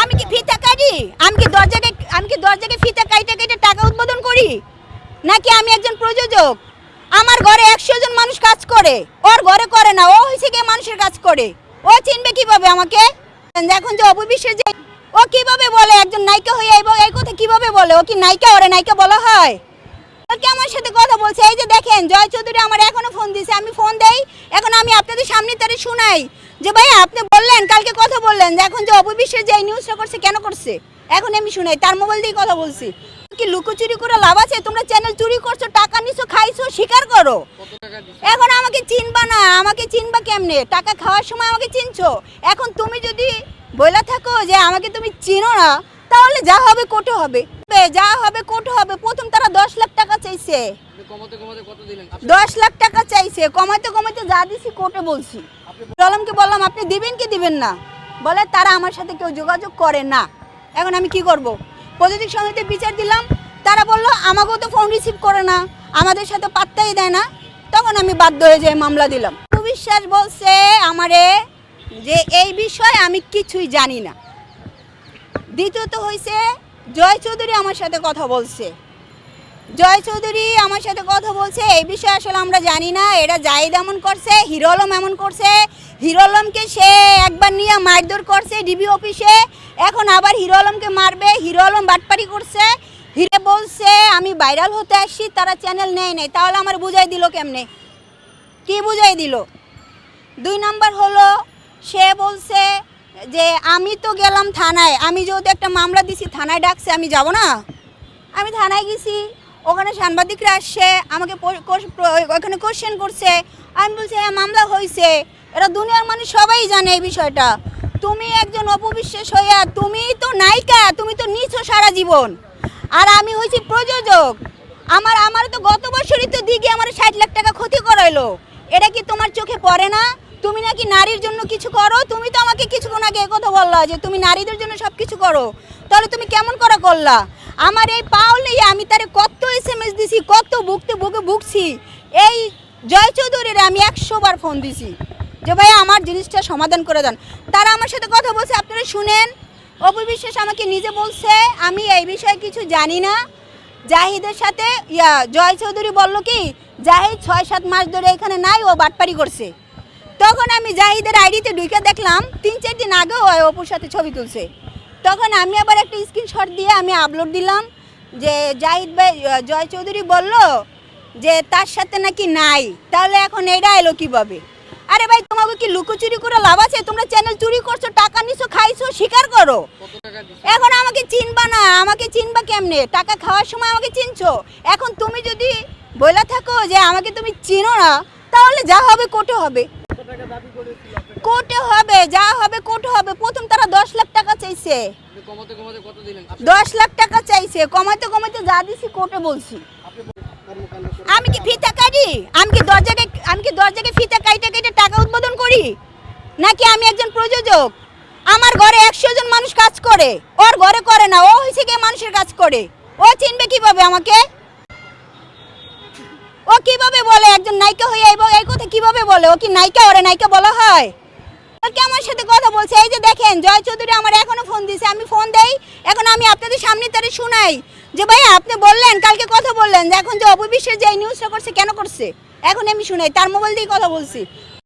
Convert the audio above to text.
আমি কি ফিতা কাটি? আমি কি দরজাকে, আমি কি দরজাকে ফিতা কাইটে কেটে টাকা উদ্বোধন করি? নাকি আমি একজন প্রযোজক? আমার ঘরে একশো জন মানুষ কাজ করে। ওর ঘরে করে না, ও হয়েছে গিয়ে মানুষের কাজ করে। ও চিনবে কীভাবে আমাকে? এখন যে অপবিশ্বের যে ও কীভাবে বলে? একজন নায়িকা হয়ে এই কথা কীভাবে বলে? ও কি নায়িকা? ওরে নায়িকা বলা হয়? আমার সাথে কথা বলছে? এই যে দেখেন জয় চৌধুরী আমার এখনও ফোন দিছে। আমি ফোন দেই এখন আমি আপনাদের সামনে তারে শুনাই। যে ভাই আপনি বললেন কালকে কথা বললেন যে এখন যে অপবিশ্বের যে নিউজটা করছে কেন করছে? এখন আমি শুনাই তার মোবাইল দিয়ে কথা বলছি। কি লুকোচুরি করে লাভ আছে? তোমরা চ্যানেল চুরি করছ টাকা নিছো খাইছো স্বীকার করো। এখন আমাকে চিনবা না আমাকে চিনবা কেমনে? টাকা খাওয়ার সময় আমাকে চিনছো? এখন তুমি যদি বলে থাকো যে আমাকে তুমি চিনো না তাহলে যা হবে কোর্টে হবে। যা হবে কোর্টে হবে। প্রথম তারা দশ লাখ টাকা চাইছে। দশ লাখ টাকা চাইছে। কমাতে কমাতে যা দিছি কোর্টে বলছি। আলমকে বললাম আপনি দিবেন কি দিবেন না? বলে তারা আমার সাথে কেউ যোগাযোগ করে না। এখন আমি কি করব? প্রযোজক সমিতির বিচার দিলাম। তারা বলল আমাকেও তো ফোন রিসিভ করে না। আমাদের সাথে পাত্তাই দেয় না। তখন আমি বাধ্য হয়ে যাই মামলা দিলাম। বিশ্বাস বলছে আমারে যে এই বিষয়ে আমি কিছুই জানি না। দ্বিতীয়ত হয়েছে জয় চৌধুরী আমার সাথে কথা বলছে। জয় চৌধুরী আমার সাথে কথা বলছে, এই বিষয়ে আসলে আমরা জানি না এটা জাহিদ এমন করছে, হিরো আলম এমন করছে। হিরো আলমকে সে একবার নিয়ে মারধর করছে ডিবি অফিসে, এখন আবার হিরো আলমকে মারবে, হিরো আলম বাটপারি করছে, হিরে বলছে, আমি ভাইরাল হতে আসছি, তারা চ্যানেল নেয় নেই, তাহলে আমার বুঝাই দিল কেমনে? কি বুঝাই দিল? দুই নাম্বার হলো, সে বলছে যে আমি তো গেলাম থানায়, আমি যেহেতু একটা মামলা দিছি, থানায় ডাকছে, আমি যাব না? আমি থানায় গেছি, ওখানে সাংবাদিকরা আসছে, আমাকে ওখানে কোশ্চেন করছে, আমি বলছি হ্যাঁ মামলা হয়েছে এটা দুনিয়ার মানুষ সবাই জানে এই বিষয়টা। তুমি একজন অপবিশ্বাস হইয়া, তুমি তো নায়িকা, তুমি তো নিছো সারা জীবন। আর আমি হয়েছি প্রযোজক। আমার আমার তো গত বছরই তো দিকে আমার ষাট লাখ টাকা ক্ষতি করাইলো। এটা কি তোমার চোখে পড়ে না? তুমি নাকি নারীর জন্য কিছু করো? তুমি তো আমাকে কিছুক্ষণ আগে কথা বললা যে তুমি নারীদের জন্য সব কিছু করো। তাহলে তুমি কেমন করে করলা? আমার এই পাও নেই, আমি তারে কত এস এম এস দিছি, কত বুকতে বুকে ভুগছি। এই জয় চৌধুরীর আমি একশো বার ফোন দিছি। যে ভাই আমার জিনিসটা সমাধান করে দেন। তারা আমার সাথে কথা বলছে, আপনারা শুনেন। অপু বিশ্বাস আমাকে নিজে বলছে, আমি এই বিষয়ে কিছু জানি না। জাহিদের সাথে, ইয়া, জয় চৌধুরী বলল কি, জাহিদ ছয় সাত মাস ধরে এখানে নাই, ও বাটপারি করছে। তখন আমি জাহিদের আইডিতে ঢুকে দেখলাম তিন চার দিন আগেও অপুর সাথে ছবি তুলছে। তখন আমি আবার একটা স্ক্রিনশট দিয়ে আমি আপলোড দিলাম যে জাহিদ ভাই জয় চৌধুরী বলল যে তার সাথে নাকি নাই। তাহলে এখন এটা এলো কীভাবে? আরে ভাই তোমাকে কি লুকোচুরি করে লাভ আছে? তোমরা চ্যানেল চুরি করছ টাকা নিছো খাইছো স্বীকার করো। এখন আমাকে চিনবা না আমাকে চিনবা কেমনে? টাকা খাওয়ার সময় আমাকে চিনছো? এখন তুমি যদি বলে থাকো যে আমাকে তুমি চিনো না তাহলে যা হবে কোর্টে হবে। কোর্টে হবে যা হবে কোর্টে হবে। প্রথম তারা দশ লাখ টাকা চাইছে। দশ লাখ টাকা চাইছে। কমাতে কমাতে যা দিছি কোর্টে বলছি। আমি কি ফিতা কাটি? আমি কি দরজাকে আমি কি দরজাকে ফিতা কাইটে কাইটে টাকা উৎপাদন করি? নাকি আমি একজন প্রযোজক? আমার ঘরে একশো জন মানুষ কাজ করে। ওর ঘরে করে না। ও হয়েছে গিয়ে মানুষের কাজ করে। ও চিনবে কীভাবে আমাকে? ও কীভাবে বলে? একজন নায়িকা হয়ে এবং এই কথা কীভাবে বলে? ও কি নায়িকা? ওরে নায়িকা বলা হয়? কালকে আমার সাথে কথা বলছে? এই যে দেখেন, জয় চৌধুরী আমার এখনও ফোন দিছে, আমি ফোন দেই, এখন আমি আপনাদের সামনে তারে শোনাই। যে ভাই, আপনি বললেন, কালকে কথা বললেন যে এখন যে অপবিশ্বের যে এই নিউজটা করছে, কেন করছে? এখন আমি শুনাই, তার মোবাইল দিয়ে কথা বলছি।